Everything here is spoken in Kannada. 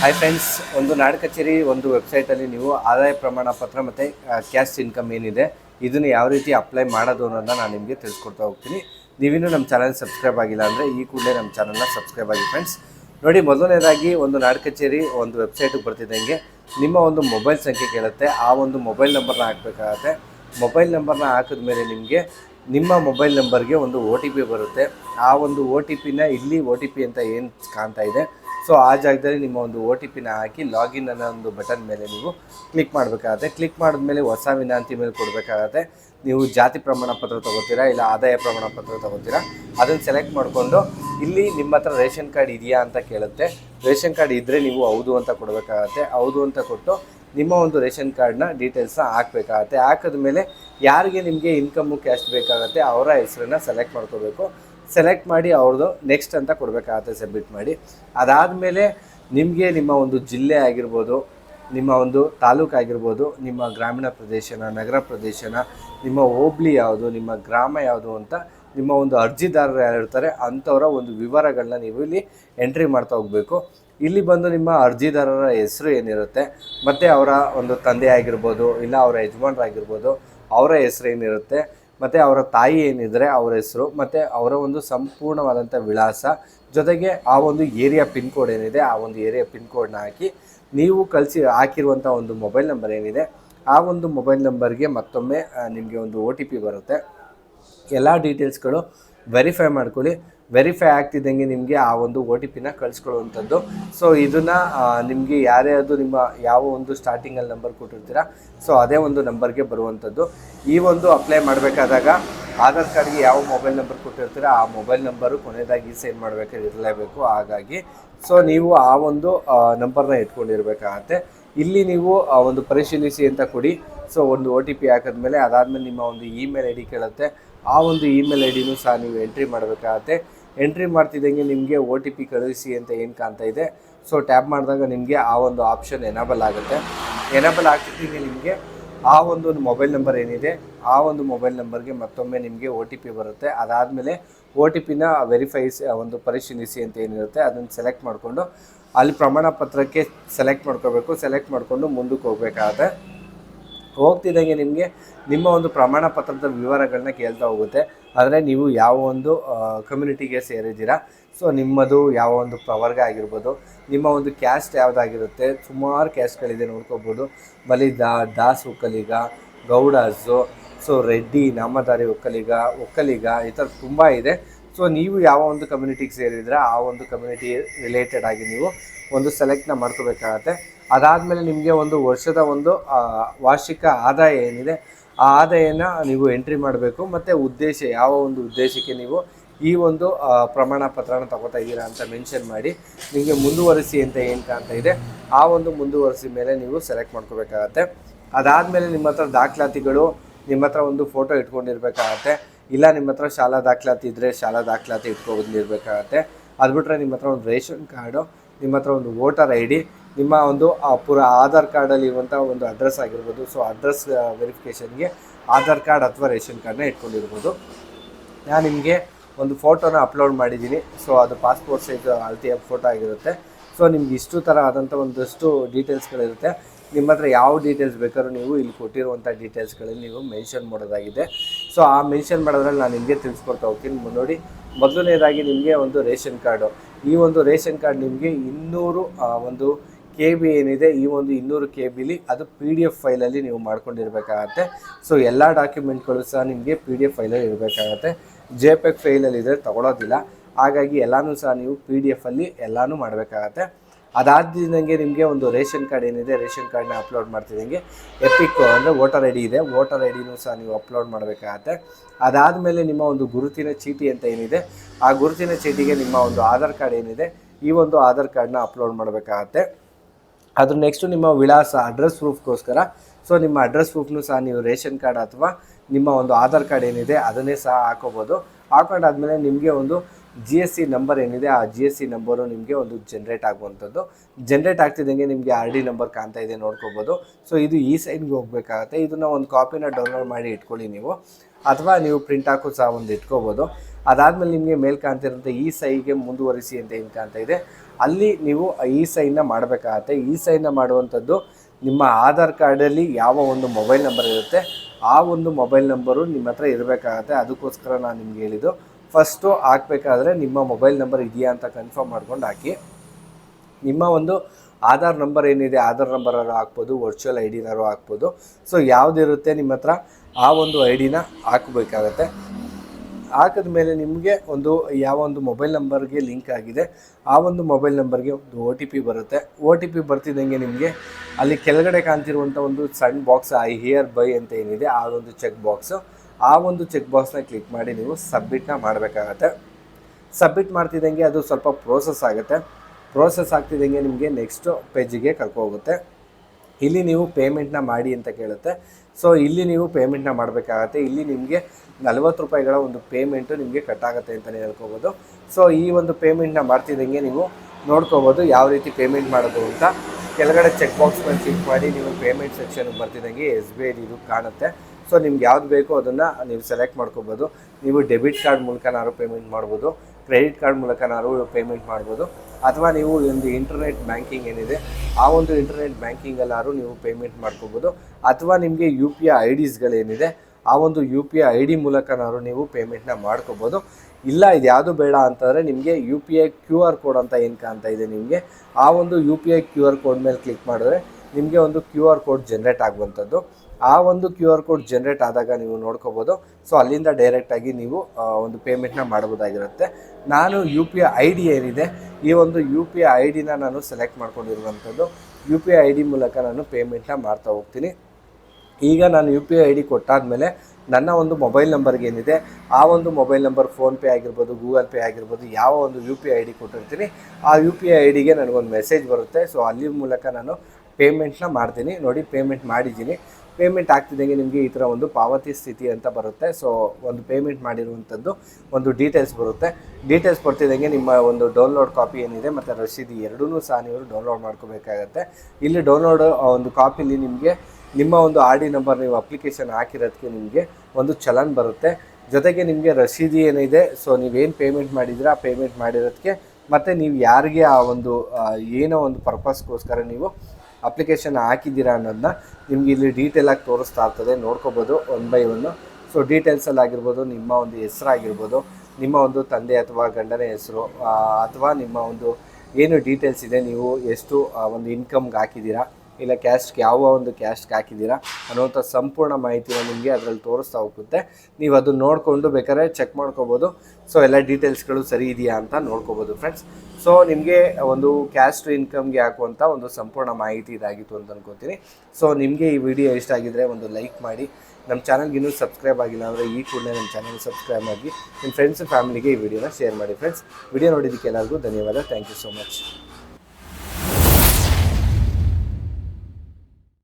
ಹಾಯ್ ಫ್ರೆಂಡ್ಸ್ ಒಂದು ನಾಡ ಕಚೇರಿ, ಒಂದು ವೆಬ್ಸೈಟಲ್ಲಿ ನೀವು ಆದಾಯ ಪ್ರಮಾಣ ಪತ್ರ ಮತ್ತು ಕ್ಯಾಶ್ ಇನ್ಕಮ್ ಏನಿದೆ, ಇದನ್ನು ಯಾವ ರೀತಿ ಅಪ್ಲೈ ಮಾಡೋದು ಅನ್ನೋದನ್ನ ನಾನು ನಿಮಗೆ ತಿಳಿಸ್ಕೊಡ್ತಾ ಹೋಗ್ತೀನಿ. ನೀವಿನ್ನೂ ನಮ್ಮ ಚಾನಲ್ ಸಬ್ಸ್ಕ್ರೈಬ್ ಆಗಿಲ್ಲ ಅಂದರೆ ಈ ಕೂಡಲೇ ನಮ್ಮ ಚಾನಲ್ನ ಸಬ್ಸ್ಕ್ರೈಬ್ ಆಗಿ ಫ್ರೆಂಡ್ಸ್ ನೋಡಿ, ಮೊದಲನೇದಾಗಿ ಒಂದು ನಾಡ ಕಚೇರಿ, ಒಂದು ವೆಬ್ಸೈಟಿಗೆ ಬರ್ತಿದ್ದಂಗೆ, ನಿಮ್ಮ ಒಂದು ಮೊಬೈಲ್ ಸಂಖ್ಯೆ ಕೇಳುತ್ತೆ. ಆ ಒಂದು ಮೊಬೈಲ್ ನಂಬರ್ನ ಹಾಕಬೇಕಾಗತ್ತೆ. ಮೊಬೈಲ್ ನಂಬರ್ನ ಹಾಕಿದ ಮೇಲೆ ನಿಮಗೆ ನಿಮ್ಮ ಮೊಬೈಲ್ ನಂಬರ್ಗೆ ಒಂದು ಒ ಬರುತ್ತೆ. ಆ ಒಂದು ಒ ಟಿ ಪಿನ ಇಲ್ಲಿ ಒ ಟಿ ಪಿ ಅಂತ ಏನು ಕಾಣ್ತಾ ಇದೆ ಸೊ ಆ ಜಾಗದಲ್ಲಿ ನಿಮ್ಮ ಒಂದು ಒ ಟಿ ಪಿನ ಹಾಕಿ ಲಾಗಿನ್ ಅನ್ನೋ ಒಂದು ಬಟನ್ ಮೇಲೆ ನೀವು ಕ್ಲಿಕ್ ಮಾಡಬೇಕಾಗತ್ತೆ. ಕ್ಲಿಕ್ ಮಾಡಿದ್ಮೇಲೆ ಹೊಸ ವಿನಂತಿ ಮೇಲೆ ಕೊಡಬೇಕಾಗತ್ತೆ. ನೀವು ಜಾತಿ ಪ್ರಮಾಣ ಪತ್ರ ತೊಗೋತೀರಾ ಇಲ್ಲ ಆದಾಯ ಪ್ರಮಾಣ ಪತ್ರ ತೊಗೋತೀರಾ? ಅದನ್ನು ಸೆಲೆಕ್ಟ್ ಮಾಡಿಕೊಂಡು ಇಲ್ಲಿ ನಿಮ್ಮ ಹತ್ರ ರೇಷನ್ ಕಾರ್ಡ್ ಇದೆಯಾ ಅಂತ ಕೇಳುತ್ತೆ. ರೇಷನ್ ಕಾರ್ಡ್ ಇದ್ದರೆ ನೀವು ಹೌದು ಅಂತ ಕೊಡಬೇಕಾಗತ್ತೆ. ಹೌದು ಅಂತ ಕೊಟ್ಟು ನಿಮ್ಮ ಒಂದು ರೇಷನ್ ಕಾರ್ಡ್ನ ಡೀಟೇಲ್ಸ್ನ ಹಾಕಬೇಕಾಗತ್ತೆ. ಹಾಕಿದ ಮೇಲೆ ಯಾರಿಗೆ ನಿಮಗೆ ಇನ್ಕಮ್ಮು ಕ್ಯಾಶ್ ಬೇಕಾಗತ್ತೆ ಅವರ ಹೆಸರನ್ನ ಸೆಲೆಕ್ಟ್ ಮಾಡ್ಕೋಬೇಕು. ಸೆಲೆಕ್ಟ್ ಮಾಡಿ ಅವ್ರದ್ದು ನೆಕ್ಸ್ಟ್ ಅಂತ ಕೊಡಬೇಕಾಗತ್ತೆ ಸಬ್ಮಿಟ್ ಮಾಡಿ. ಅದಾದಮೇಲೆ ನಿಮಗೆ ನಿಮ್ಮ ಒಂದು ಜಿಲ್ಲೆ ಆಗಿರ್ಬೋದು, ನಿಮ್ಮ ಒಂದು ತಾಲೂಕು ಆಗಿರ್ಬೋದು, ನಿಮ್ಮ ಗ್ರಾಮೀಣ ಪ್ರದೇಶನ, ನಗರ ಪ್ರದೇಶನ, ನಿಮ್ಮ ಹೋಬ್ಳಿ ಯಾವುದು, ನಿಮ್ಮ ಗ್ರಾಮ ಯಾವುದು ಅಂತ ನಿಮ್ಮ ಒಂದು ಅರ್ಜಿದಾರರು ಯಾರು ಇರ್ತಾರೆ, ಅಂಥವರ ಒಂದು ವಿವರಗಳನ್ನ ನೀವು ಇಲ್ಲಿ ಎಂಟ್ರಿ ಮಾಡ್ತಾ ಹೋಗಬೇಕು. ಇಲ್ಲಿ ಬಂದು ನಿಮ್ಮ ಅರ್ಜಿದಾರರ ಹೆಸರು ಏನಿರುತ್ತೆ, ಮತ್ತು ಅವರ ಒಂದು ತಂದೆ ಆಗಿರ್ಬೋದು, ಇಲ್ಲ ಅವರ ಯಜಮಾನರಾಗಿರ್ಬೋದು, ಅವರ ಹೆಸರು ಏನಿರುತ್ತೆ ಮತ್ತು ಅವರ ತಾಯಿ ಏನಿದ್ರೆ ಅವರ ಹೆಸರು, ಮತ್ತು ಅವರ ಒಂದು ಸಂಪೂರ್ಣವಾದಂಥ ವಿಳಾಸ, ಜೊತೆಗೆ ಆ ಒಂದು ಏರಿಯಾ ಪಿನ್ ಕೋಡ್ ಏನಿದೆ, ಆ ಒಂದು ಏರಿಯಾ ಪಿನ್ ಕೋಡ್ನ ಹಾಕಿ ನೀವು ಕಳಿಸಿ, ಹಾಕಿರುವಂಥ ಒಂದು ಮೊಬೈಲ್ ನಂಬರ್ ಏನಿದೆ, ಆ ಒಂದು ಮೊಬೈಲ್ ನಂಬರ್ಗೆ ಮತ್ತೊಮ್ಮೆ ನಿಮಗೆ ಒಂದು ಒ ಟಿ ಪಿ ಬರುತ್ತೆ. ಎಲ್ಲ ಡೀಟೇಲ್ಸ್ಗಳು ವೆರಿಫೈ ಮಾಡ್ಕೊಳ್ಳಿ. ವೆರಿಫೈ ಆಗ್ತಿದ್ದಂಗೆ ನಿಮಗೆ ಆ ಒಂದು ಒ ಟಿ ಪಿನ ಕಳಿಸ್ಕೊಳ್ಳುವಂಥದ್ದು. ಸೊ ಇದನ್ನು ನಿಮಗೆ ಯಾರೇ ಅದು ನಿಮ್ಮ ಯಾವ ಒಂದು ಸ್ಟಾರ್ಟಿಂಗಲ್ಲಿ ನಂಬರ್ ಕೊಟ್ಟಿರ್ತೀರಾ ಸೊ ಅದೇ ಒಂದು ನಂಬರ್ಗೆ ಬರುವಂಥದ್ದು. ಈ ಒಂದು ಅಪ್ಲೈ ಮಾಡಬೇಕಾದಾಗ ಆಧಾರ್ ಕಾರ್ಡ್ಗೆ ಯಾವ ಮೊಬೈಲ್ ನಂಬರ್ ಕೊಟ್ಟಿರ್ತೀರಾ, ಆ ಮೊಬೈಲ್ ನಂಬರು ಕೊನೆಯದಾಗಿ ಸೇವ್ ಮಾಡಬೇಕಾದ್ರೆ ಇರಲೇಬೇಕು. ಹಾಗಾಗಿ ಸೊ ನೀವು ಆ ಒಂದು ನಂಬರ್ನ ಇಟ್ಕೊಂಡಿರ್ಬೇಕಾಗತ್ತೆ. ಇಲ್ಲಿ ನೀವು ಒಂದು ಪರಿಶೀಲಿಸಿ ಅಂತ ಕೊಡಿ. ಸೊ ಒಂದು ಒ ಟಿ ಪಿ ಹಾಕಿದ್ಮೇಲೆ ಅದಾದಮೇಲೆ ನಿಮ್ಮ ಒಂದು ಇಮೇಲ್ ಐ ಡಿ ಕೇಳುತ್ತೆ. ಆ ಒಂದು ಇಮೇಲ್ ಐ ಡಿನೂ ಸಹ ನೀವು ಎಂಟ್ರಿ ಮಾಡಬೇಕಾಗತ್ತೆ. ಎಂಟ್ರಿ ಮಾಡ್ತಿದ್ದಂಗೆ ನಿಮಗೆ ಒ ಟಿ ಪಿ ಕಳುಹಿಸಿ ಅಂತ ಏನು ಕಾಣ್ತಾ ಇದೆ. ಸೊ ಟ್ಯಾಪ್ ಮಾಡಿದಾಗ ನಿಮಗೆ ಆ ಒಂದು ಆಪ್ಷನ್ ಎನಬಲ್ ಆಗುತ್ತೆ. ಎನಾಬಲ್ ಆಗ್ತಿದ್ದಂಗೆ ನಿಮಗೆ ಆ ಒಂದು ಮೊಬೈಲ್ ನಂಬರ್ ಏನಿದೆ, ಆ ಒಂದು ಮೊಬೈಲ್ ನಂಬರ್ಗೆ ಮತ್ತೊಮ್ಮೆ ನಿಮಗೆ ಒ ಟಿ ಪಿ ಬರುತ್ತೆ. ಅದಾದಮೇಲೆ ಒ ಟಿ ಪಿನ ವೆರಿಫೈಸ್ ಒಂದು ಪರಿಶೀಲಿಸಿ ಅಂತ ಏನಿರುತ್ತೆ, ಅದನ್ನು ಸೆಲೆಕ್ಟ್ ಮಾಡಿಕೊಂಡು ಅಲ್ಲಿ ಪ್ರಮಾಣ ಪತ್ರಕ್ಕೆ ಸೆಲೆಕ್ಟ್ ಮಾಡ್ಕೋಬೇಕು. ಸೆಲೆಕ್ಟ್ ಮಾಡಿಕೊಂಡು ಮುಂದಕ್ಕೆ ಹೋಗಬೇಕಾಗತ್ತೆ. ಹೋಗ್ತಿದ್ದಂಗೆ ನಿಮಗೆ ನಿಮ್ಮ ಒಂದು ಪ್ರಮಾಣ ಪತ್ರದ ವಿವರಗಳನ್ನ ಕೇಳ್ತಾ ಹೋಗುತ್ತೆ. ಆದರೆ ನೀವು ಯಾವ ಒಂದು ಕಮ್ಯುನಿಟಿಗೆ ಸೇರಿದ್ದೀರಾ? ಸೊ ನಿಮ್ಮದು ಯಾವ ಒಂದು ಪ್ರವರ್ಗ ಆಗಿರ್ಬೋದು, ನಿಮ್ಮ ಒಂದು ಕ್ಯಾಸ್ಟ್ ಯಾವುದಾಗಿರುತ್ತೆ, ಸುಮಾರು ಕ್ಯಾಸ್ಟ್ಗಳಿದೆ ನೋಡ್ಕೋಬೋದು. ಬಲಿ ದಾ ದಾಸ್ ಒಕ್ಕಲಿಗ, ಗೌಡಾಸು ಸೊ ರೆಡ್ಡಿ, ನಾಮಧಾರಿ ಒಕ್ಕಲಿಗ ಒಕ್ಕಲಿಗ, ಈ ಥರ ತುಂಬ ಇದೆ. ಸೊ ನೀವು ಯಾವ ಒಂದು ಕಮ್ಯುನಿಟಿಗೆ ಸೇರಿದ್ರೆ ಆ ಒಂದು ಕಮ್ಯುನಿಟಿ ರಿಲೇಟೆಡ್ ಆಗಿ ನೀವು ಒಂದು ಸೆಲೆಕ್ಟ್ನ ಮಾಡ್ಕೋಬೇಕಾಗತ್ತೆ. ಅದಾದಮೇಲೆ ನಿಮಗೆ ಒಂದು ವರ್ಷದ ಒಂದು ವಾರ್ಷಿಕ ಆದಾಯ ಏನಿದೆ, ಆ ಆದಾಯನ ನೀವು ಎಂಟ್ರಿ ಮಾಡಬೇಕು, ಮತ್ತು ಉದ್ದೇಶ, ಯಾವ ಒಂದು ಉದ್ದೇಶಕ್ಕೆ ನೀವು ಈ ಒಂದು ಪ್ರಮಾಣ ಪತ್ರನ ತಗೋತಾ ಇದ್ದೀರಾ ಅಂತ ಮೆನ್ಷನ್ ಮಾಡಿ, ನಿಮಗೆ ಮುಂದುವರಿಸಿ ಅಂತ ಏನು ಕಾಣ್ತಾ ಇದೆ, ಆ ಒಂದು ಮುಂದುವರಿಸಿ ಮೇಲೆ ನೀವು ಸೆಲೆಕ್ಟ್ ಮಾಡ್ಕೋಬೇಕಾಗತ್ತೆ. ಅದಾದಮೇಲೆ ನಿಮ್ಮ ಹತ್ರ ದಾಖಲಾತಿಗಳು, ನಿಮ್ಮ ಹತ್ರ ಒಂದು ಫೋಟೋ ಇಟ್ಕೊಂಡಿರ್ಬೇಕಾಗತ್ತೆ, ಇಲ್ಲ ನಿಮ್ಮ ಹತ್ರ ಶಾಲಾ ದಾಖಲಾತಿ ಇದ್ದರೆ ಶಾಲಾ ದಾಖಲಾತಿ ಇಟ್ಕೊಬಂದಿರಬೇಕಾಗತ್ತೆ. ಅದು ಬಿಟ್ಟರೆ ನಿಮ್ಮ ಹತ್ರ ಒಂದು ರೇಷನ್ ಕಾರ್ಡು, ನಿಮ್ಮ ಹತ್ರ ಒಂದು ವೋಟರ್ ಐ ಡಿ ನಿಮ್ಮ ಒಂದು, ಆ ಪೂರ ಆಧಾರ್ ಕಾರ್ಡಲ್ಲಿ ಇರುವಂಥ ಒಂದು ಅಡ್ರೆಸ್ ಆಗಿರ್ಬೋದು. ಸೊ ಅಡ್ರೆಸ್ ವೆರಿಫಿಕೇಷನ್ಗೆ ಆಧಾರ್ ಕಾರ್ಡ್ ಅಥವಾ ರೇಷನ್ ಕಾರ್ಡ್ನ ಇಟ್ಕೊಂಡಿರ್ಬೋದು. ನಾನು ನಿಮಗೆ ಒಂದು ಫೋಟೋನ ಅಪ್ಲೋಡ್ ಮಾಡಿದ್ದೀನಿ. ಸೊ ಅದು ಪಾಸ್ಪೋರ್ಟ್ ಸೈಜ್ ಅಳತೆಯ ಫೋಟೋ ಆಗಿರುತ್ತೆ. ಸೊ ನಿಮ್ಗೆ ಇಷ್ಟು ಥರ ಆದಂಥ ಒಂದಷ್ಟು ಡೀಟೇಲ್ಸ್ಗಳಿರುತ್ತೆ ನಿಮ್ಮ ಹತ್ರ ಯಾವ ಡೀಟೇಲ್ಸ್ ಬೇಕಾದ್ರೂ ನೀವು ಇಲ್ಲಿ ಕೊಟ್ಟಿರುವಂಥ ಡೀಟೇಲ್ಸ್ಗಳಲ್ಲಿ ನೀವು ಮೆನ್ಷನ್ ಮಾಡೋದಾಗಿದೆ. ಸೊ ಆ ಮೆನ್ಷನ್ ಮಾಡೋದ್ರಲ್ಲಿ ನಾನು ನಿಮಗೆ ತಿಳಿಸ್ಕೊಡ್ತಾ ಹೋಗ್ತೀನಿ. ನೋಡಿ, ಮೊದಲನೇದಾಗಿ ನಿಮಗೆ ಒಂದು ರೇಷನ್ ಕಾರ್ಡು. ಈ ಒಂದು ರೇಷನ್ ಕಾರ್ಡ್ ನಿಮಗೆ ಇನ್ನೂರು ಒಂದು ಕೆ ಬಿ ಏನಿದೆ, ಈ ಒಂದು ಇನ್ನೂರು ಕೆ ಬಿಲಿ ಅದು ಪಿ ಡಿ ಎಫ್ ಫೈಲಲ್ಲಿ ನೀವು ಮಾಡ್ಕೊಂಡಿರ್ಬೇಕಾಗತ್ತೆ. ಸೊ ಎಲ್ಲ ಡಾಕ್ಯುಮೆಂಟ್ಗಳು ಸಹ ನಿಮಗೆ ಪಿ ಡಿ ಎಫ್ ಫೈಲಲ್ಲಿ ಇರಬೇಕಾಗತ್ತೆ. ಜೆ ಪೆಕ್ ಫೈಲಲ್ಲಿ ಇದ್ದರೆ ತಗೊಳ್ಳೋದಿಲ್ಲ ಹಾಗಾಗಿ ಎಲ್ಲನೂ ಸಹ ನೀವು ಪಿ ಡಿ ಎಫಲ್ಲಿ ಎಲ್ಲನೂ ಮಾಡಬೇಕಾಗತ್ತೆ. ಅದಾದ್ದಂಗೆ ನಿಮಗೆ ಒಂದು ರೇಷನ್ ಕಾರ್ಡ್ ಏನಿದೆ, ರೇಷನ್ ಕಾರ್ಡ್ನ ಅಪ್ಲೋಡ್ ಮಾಡ್ತಿದ್ದಂಗೆ ಎಪಿಕ್ ಅಂದರೆ ವೋಟರ್ ಐ ಡಿ ಇದೆ. ವೋಟರ್ ಐ ಡಿನೂ ಸಹ ನೀವು ಅಪ್ಲೋಡ್ ಮಾಡಬೇಕಾಗತ್ತೆ. ಅದಾದಮೇಲೆ ನಿಮ್ಮ ಒಂದು ಗುರುತಿನ ಚೀಟಿ ಅಂತ ಏನಿದೆ, ಆ ಗುರುತಿನ ಚೀಟಿಗೆ ನಿಮ್ಮ ಒಂದು ಆಧಾರ್ ಕಾರ್ಡ್ ಏನಿದೆ, ಈ ಒಂದು ಆಧಾರ್ ಕಾರ್ಡ್ನ ಅಪ್ಲೋಡ್ ಮಾಡಬೇಕಾಗತ್ತೆ. ಅದ್ರ ನೆಕ್ಸ್ಟು ನಿಮ್ಮ ವಿಳಾಸ ಅಡ್ರೆಸ್ ಪ್ರೂಫ್ಗೋಸ್ಕರ ಸೊ ನಿಮ್ಮ ಅಡ್ರೆಸ್ ಪ್ರೂಫ್ನು ಸಹ ನೀವು ರೇಷನ್ ಕಾರ್ಡ್ ಅಥವಾ ನಿಮ್ಮ ಒಂದು ಆಧಾರ್ ಕಾರ್ಡ್ ಏನಿದೆ ಅದನ್ನೇ ಸಹ ಹಾಕೋಬೋದು. ಹಾಕೊಂಡಾದ್ಮೇಲೆ ನಿಮಗೆ ಒಂದು ಜಿ ಎಸ್ ಸಿ ನಂಬರ್ ಏನಿದೆ ಆ ಜಿ ಎಸ್ ಸಿ ನಂಬರು ನಿಮಗೆ ಒಂದು ಜನ್ರೇಟ್ ಆಗುವಂಥದ್ದು. ಜನ್ರೇಟ್ ಆಗ್ತಿದ್ದಂಗೆ ನಿಮಗೆ ಆರ್ ಡಿ ನಂಬರ್ ಕಾಣ್ತಾ ಇದೆ ನೋಡ್ಕೋಬೋದು. ಸೊ ಇದು ಈ ಸೈಡ್ಗೆ ಹೋಗಬೇಕಾಗತ್ತೆ. ಇದನ್ನು ಒಂದು ಕಾಪಿನ ಡೌನ್ಲೋಡ್ ಮಾಡಿ ಇಟ್ಕೊಳ್ಳಿ ನೀವು. ಅಥವಾ ನೀವು ಪ್ರಿಂಟ್ ಹಾಕೋ ಸಹ ಒಂದು ಇಟ್ಕೋಬೋದು. ಅದಾದಮೇಲೆ ನಿಮಗೆ ಮೇಲ್ ಕಾಣ್ತಿರೋಂಥ ಈ ಸೈಗೆ ಮುಂದುವರಿಸಿ ಅಂತ ಏನು ಕಾಣ್ತಾ ಇದೆ. ಅಲ್ಲಿ ನೀವು ಈ ಸೈನ್ನ ಮಾಡಬೇಕಾಗತ್ತೆ. ಈ ಸೈನ್ನ ಮಾಡುವಂಥದ್ದು ನಿಮ್ಮ ಆಧಾರ್ ಕಾರ್ಡಲ್ಲಿ ಯಾವ ಒಂದು ಮೊಬೈಲ್ ನಂಬರ್ ಇರುತ್ತೆ, ಆ ಒಂದು ಮೊಬೈಲ್ ನಂಬರು ನಿಮ್ಮ ಹತ್ರ ಇರಬೇಕಾಗತ್ತೆ. ಅದಕ್ಕೋಸ್ಕರ ನಾನು ನಿಮ್ಗೆ ಹೇಳಿದ್ದು ಫಸ್ಟು ಹಾಕಬೇಕಾದ್ರೆ ನಿಮ್ಮ ಮೊಬೈಲ್ ನಂಬರ್ ಇದೆಯಾ ಅಂತ ಕನ್ಫರ್ಮ್ ಮಾಡ್ಕೊಂಡು ಹಾಕಿ. ನಿಮ್ಮ ಒಂದು ಆಧಾರ್ ನಂಬರ್ ಏನಿದೆ, ಆಧಾರ್ ನಂಬರಾರು ಹಾಕ್ಬೋದು ವರ್ಚುವಲ್ ಐ ಡಿನಾರು ಹಾಕ್ಬೋದು. ಸೊ ಯಾವುದಿರುತ್ತೆ ನಿಮ್ಮ ಹತ್ರ, ಆ ಒಂದು ಐ ಡಿನ ಹಾಕಬೇಕಾಗತ್ತೆ. ಹಾಕಿದ ಮೇಲೆ ನಿಮಗೆ ಒಂದು, ಯಾವ ಒಂದು ಮೊಬೈಲ್ ನಂಬರ್ಗೆ ಲಿಂಕ್ ಆಗಿದೆ, ಆ ಒಂದು ಮೊಬೈಲ್ ನಂಬರ್ಗೆ ಒಂದು ಒ ಟಿ ಪಿ ಬರುತ್ತೆ. ಒ ಟಿ ಪಿ ಬರ್ತಿದ್ದಂಗೆ ನಿಮಗೆ ಅಲ್ಲಿ ಕೆಳಗಡೆ ಕಾಣ್ತಿರುವಂಥ ಒಂದು ಸಣ್ಣ ಬಾಕ್ಸ್ ಐ ಹಿಯರ್ ಬೈ ಅಂತ ಏನಿದೆ, ಆ ಒಂದು ಚೆಕ್ ಬಾಕ್ಸು ಆ ಒಂದು ಚೆಕ್ ಬಾಕ್ಸ್ನ ಕ್ಲಿಕ್ ಮಾಡಿ ನೀವು ಸಬ್ಮಿಟ್ನ ಮಾಡಬೇಕಾಗತ್ತೆ. ಸಬ್ಮಿಟ್ ಮಾಡ್ತಿದ್ದಂಗೆ ಅದು ಸ್ವಲ್ಪ ಪ್ರೋಸೆಸ್ ಆಗುತ್ತೆ. ಪ್ರೋಸೆಸ್ ಆಗ್ತಿದ್ದಂಗೆ ನಿಮಗೆ ನೆಕ್ಸ್ಟು ಪೇಜಿಗೆ ಕರ್ಕೋಗುತ್ತೆ. ಇಲ್ಲಿ ನೀವು ಪೇಮೆಂಟ್ನ ಮಾಡಿ ಅಂತ ಕೇಳುತ್ತೆ. ಸೊ ಇಲ್ಲಿ ನೀವು ಪೇಮೆಂಟ್ನ ಮಾಡಬೇಕಾಗತ್ತೆ. ಇಲ್ಲಿ ನಿಮಗೆ ನಲವತ್ತು ರೂಪಾಯಿಗಳ ಒಂದು ಪೇಮೆಂಟು ನಿಮಗೆ ಕಟ್ಟಾಗುತ್ತೆ ಅಂತಲೇ ಹೇಳ್ಕೋಬೋದು. ಸೊ ಈ ಒಂದು ಪೇಮೆಂಟ್ನ ಮಾಡ್ತಿದ್ದಂಗೆ ನೀವು ನೋಡ್ಕೋಬೋದು ಯಾವ ರೀತಿ ಪೇಮೆಂಟ್ ಮಾಡೋದು ಅಂತ. ಕೆಳಗಡೆ ಚೆಕ್ ಬಾಕ್ಸ್ ಮೇಲೆ ಕ್ಲಿಕ್ ಮಾಡಿ ನೀವು ಪೇಮೆಂಟ್ ಸೆಕ್ಷನ್ಗೆ ಬರ್ತಿದ್ದಂಗೆ ಎಸ್ ಬಿ ಐ ಇದು ಕಾಣುತ್ತೆ. ಸೊ ನಿಮ್ಗೆ ಯಾವ್ದು ಬೇಕೋ ಅದನ್ನು ನೀವು ಸೆಲೆಕ್ಟ್ ಮಾಡ್ಕೋಬೋದು. ನೀವು ಡೆಬಿಟ್ ಕಾರ್ಡ್ ಮೂಲಕನಾದ್ರು ಪೇಮೆಂಟ್ ಮಾಡ್ಬೋದು. ಕ್ರೆಡಿಟ್ ಕಾರ್ಡ್ ಮೂಲಕನಾದ್ರು ಪೇಮೆಂಟ್ ಮಾಡ್ಬೋದು. ಅಥವಾ ನೀವು ಒಂದು ಇಂಟರ್ನೆಟ್ ಬ್ಯಾಂಕಿಂಗ್ ಏನಿದೆ, ಆ ಒಂದು ಇಂಟರ್ನೆಟ್ ಬ್ಯಾಂಕಿಂಗಲ್ಲಾದ್ರು ನೀವು ಪೇಮೆಂಟ್ ಮಾಡ್ಕೋಬೋದು. ಅಥವಾ ನಿಮಗೆ ಯು ಪಿ ಐ ಐ ಡಿಸ್ಗಳೇನಿದೆ ಆ ಒಂದು U P I I D ಮೂಲಕನಾದ್ರು ನೀವು ಪೇಮೆಂಟ್ನ ಮಾಡ್ಕೋಬೋದು. ಇಲ್ಲ, ಇದು ಯಾವುದು ಬೇಡ ಅಂತಂದರೆ ನಿಮಗೆ U P I Q R code ಅಂತ ಏನು ಕಾಣ್ತಾ ಇದೆ ನಿಮಗೆ, ಆ ಒಂದು U P I Q R code ಮೇಲೆ ಕ್ಲಿಕ್ ಮಾಡಿದ್ರೆ ನಿಮಗೆ ಒಂದು ಕ್ಯೂ ಆರ್ ಕೋಡ್ ಜನ್ರೇಟ್ ಆಗುವಂಥದ್ದು. ಆ ಒಂದು ಕ್ಯೂ ಆರ್ ಕೋಡ್ ಜನ್ರೇಟ್ ಆದಾಗ ನೀವು ನೋಡ್ಕೋಬೋದು. ಸೊ ಅಲ್ಲಿಂದ ಡೈರೆಕ್ಟಾಗಿ ನೀವು ಒಂದು ಪೇಮೆಂಟ್ನ ಮಾಡ್ಬೋದಾಗಿರುತ್ತೆ ನಾನು U P I I D ಏನಿದೆ, ಈ ಒಂದು ಯು ಪಿ ಐ ಐ ಡಿನ ನಾನು select ಮಾಡ್ಕೊಂಡಿರುವಂಥದ್ದು U P I I D ಮೂಲಕ ನಾನು ಪೇಮೆಂಟ್ನ ಮಾಡ್ತಾ ಹೋಗ್ತೀನಿ. ಈಗ ನಾನು U P I I D ಕೊಟ್ಟಾದಮೇಲೆ ನನ್ನ ಒಂದು ಮೊಬೈಲ್ ನಂಬರ್ಗೆ ಏನಿದೆ, ಆ ಒಂದು ಮೊಬೈಲ್ ನಂಬರ್ ಫೋನ್ಪೇ ಆಗಿರ್ಬೋದು ಗೂಗಲ್ ಪೇ ಆಗಿರ್ಬೋದು, ಯಾವ ಒಂದು ಯು ಪಿ ಐ ಡಿ ಕೊಟ್ಟಿರ್ತೀನಿ, ಆ ಯು ಪಿ ಐ ಐ ಡಿಗೆ ನನಗೊಂದು ಮೆಸೇಜ್ ಬರುತ್ತೆ. ಸೊ ಅಲ್ಲಿ ಮೂಲಕ ನಾನು ಪೇಮೆಂಟ್ನ ಮಾಡ್ತೀನಿ. ನೋಡಿ ಪೇಮೆಂಟ್ ಮಾಡಿದ್ದೀನಿ. ಪೇಮೆಂಟ್ ಆಗ್ತಿದ್ದಂಗೆ ನಿಮಗೆ ಈ ಥರ ಒಂದು ಪಾವತಿ ಸ್ಥಿತಿ ಅಂತ ಬರುತ್ತೆ. ಸೊ ಒಂದು ಪೇಮೆಂಟ್ ಮಾಡಿರುವಂಥದ್ದು ಒಂದು ಡೀಟೇಲ್ಸ್ ಬರುತ್ತೆ. ಡೀಟೇಲ್ಸ್ ಕೊಡ್ತಿದ್ದಂಗೆ ನಿಮ್ಮ ಒಂದು ಡೌನ್ಲೋಡ್ ಕಾಪಿ ಏನಿದೆ ಮತ್ತು ರಸೀದಿ ಎರಡೂ ಸಹ ನೀವು ಡೌನ್ಲೋಡ್ ಮಾಡ್ಕೋಬೇಕಾಗತ್ತೆ. ಇಲ್ಲಿ ಡೌನ್ಲೋಡ್ ಒಂದು ಕಾಪಿಲಿ ನಿಮಗೆ ನಿಮ್ಮ ಒಂದು ಆರ್ ಡಿ ನಂಬರ್ ನೀವು ಅಪ್ಲಿಕೇಶನ್ ಹಾಕಿರೋದಕ್ಕೆ ನಿಮಗೆ ಒಂದು ಚಲನ್ ಬರುತ್ತೆ. ಜೊತೆಗೆ ನಿಮಗೆ ರಸೀದಿ ಏನಿದೆ ಸೊ ನೀವೇನು ಪೇಮೆಂಟ್ ಮಾಡಿದ್ರೆ ಆ ಪೇಮೆಂಟ್ ಮಾಡಿರೋದಕ್ಕೆ ಮತ್ತು ನೀವು ಯಾರಿಗೆ ಆ ಒಂದು ಏನೋ ಒಂದು ಪರ್ಪಸ್ಗೋಸ್ಕರ ನೀವು ಅಪ್ಲಿಕೇಶನ್ ಹಾಕಿದ್ದೀರಾ ಅನ್ನೋದನ್ನ ನಿಮ್ಗೆ ಇಲ್ಲಿ ಡೀಟೇಲ್ ಆಗಿ ತೋರಿಸ್ತಾ ಇರ್ತದೆ ನೋಡ್ಕೋಬೋದು ಒನ್ ಬೈ ಒನ್ ಸೊ ಡೀಟೇಲ್ಸಲ್ಲಿ ಆಗಿರ್ಬೋದು ನಿಮ್ಮ ಒಂದು ಹೆಸರಾಗಿರ್ಬೋದು, ನಿಮ್ಮ ಒಂದು ತಂದೆ ಅಥವಾ ಗಂಡನ ಹೆಸರು ಅಥವಾ ನಿಮ್ಮ ಒಂದು ಏನು ಡೀಟೇಲ್ಸ್ ಇದೆ, ನೀವು ಎಷ್ಟು ಒಂದು ಇನ್ಕಮ್ಗೆ ಹಾಕಿದ್ದೀರಾ ಇಲ್ಲ ಕ್ಯಾಸ್ಟ್ಗೆ ಯಾವ ಒಂದು ಕ್ಯಾಸ್ಟ್ಗೆ ಹಾಕಿದ್ದೀರಾ ಅನ್ನೋಂಥ ಸಂಪೂರ್ಣ ಮಾಹಿತಿನ ನಿಮಗೆ ಅದರಲ್ಲಿ ತೋರಿಸ್ತಾ ಹೋಗುತ್ತೆ. ನೀವು ಅದು ನೋಡಿಕೊಂಡು ಬೇಕಾದ್ರೆ ಚೆಕ್ ಮಾಡ್ಕೋಬೋದು. ಸೊ ಎಲ್ಲ ಡೀಟೇಲ್ಸ್ಗಳು ಸರಿ ಇದೆಯಾ ಅಂತ ನೋಡ್ಕೋಬೋದು ಫ್ರೆಂಡ್ಸ್ ಸೊ ನಿಮಗೆ ಒಂದು ಕ್ಯಾಸ್ಟ್ ಇನ್ಕಮ್ಗೆ ಹಾಕುವಂಥ ಒಂದು ಸಂಪೂರ್ಣ ಮಾಹಿತಿ ಇದಾಗಿತ್ತು ಅಂತ ಅನ್ಕೋತೀನಿ. ಸೊ ನಿಮಗೆ ಈ ವಿಡಿಯೋ ಇಷ್ಟ ಆಗಿದ್ರೆ ಒಂದು ಲೈಕ್ ಮಾಡಿ. ನಮ್ಮ ಚಾನಲ್ಗೆ ಇನ್ನೂ ಸಬ್ಸ್ಕ್ರೈಬ್ ಆಗಿಲ್ಲ ಅಂದರೆ ಈ ಕೂಡಲೇ ನಮ್ಮ ಚಾನಲ್ ಸಬ್ಸ್ಕ್ರೈಬ್ ಆಗಿ ನಿಮ್ಮ ಫ್ರೆಂಡ್ಸ್ ಫ್ಯಾಮಿಲಿಗೆ ಈ ವಿಡಿಯೋನ ಶೇರ್ ಮಾಡಿ ಫ್ರೆಂಡ್ಸ್ ವಿಡಿಯೋ ನೋಡಿದ್ದಕ್ಕೆ ಎಲ್ಲರಿಗೂ ಧನ್ಯವಾದ. Thank you so much